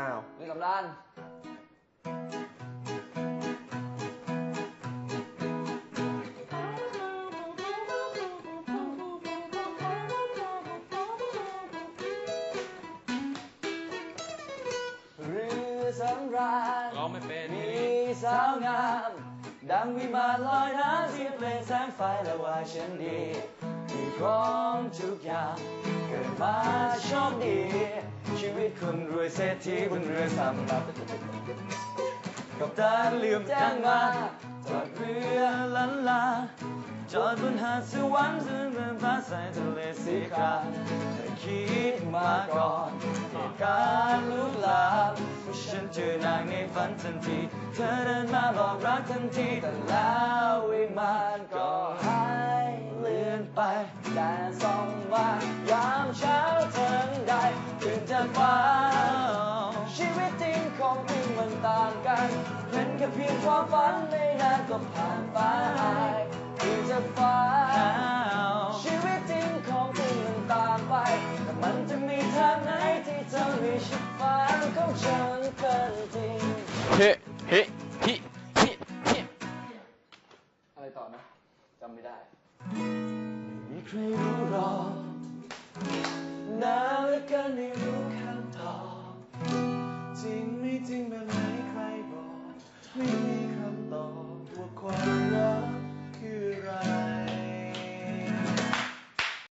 อ้าวมีสำราญเรือสำราญร้องไม่เป็นมีสาวงาม ดังวิมานลอยน้ำเสียงเพลงแสงไฟและว่าฉันดีมีพร้อมทุกอย่างเกิดมาโชคดีชีวิตคนรวย เศรษฐีบนเรือสำรับกับตาเหลื่อมจ้งมาจอดเรือลันลา จอดบนหาดสวรรค์ซึ่งเป็นฟ้าใสทะเลสีครามแต่คิดมาก่อนเหตุการณ์ลุกลามฉันเจอนางในฝันทันที เธอเดินมาบอกรักทันทีแต่แล้ววิมานก็หายเลือนไปแต่ส่องมายามเช้าเธอได้ตื่นจากฟ้า ของจริงมันต่างกันเป็นแค่เพียงความฝันไม่นานก็ผ่านไปตื่นจากฟ้าชีวิตจริงของจริงมันต่างไป แต่มันจะมีทางไหนที่ทำให้ชีวิตฝันของฉันเป็นจริงเฮ้เฮ้ฮิฮิฮิอะไรต่อนะจำไม่ได้ไม่มีใครรู้หรอกนานเหลือเกินที่ มีจริงแบบไหนใครบอกไม่มีใคร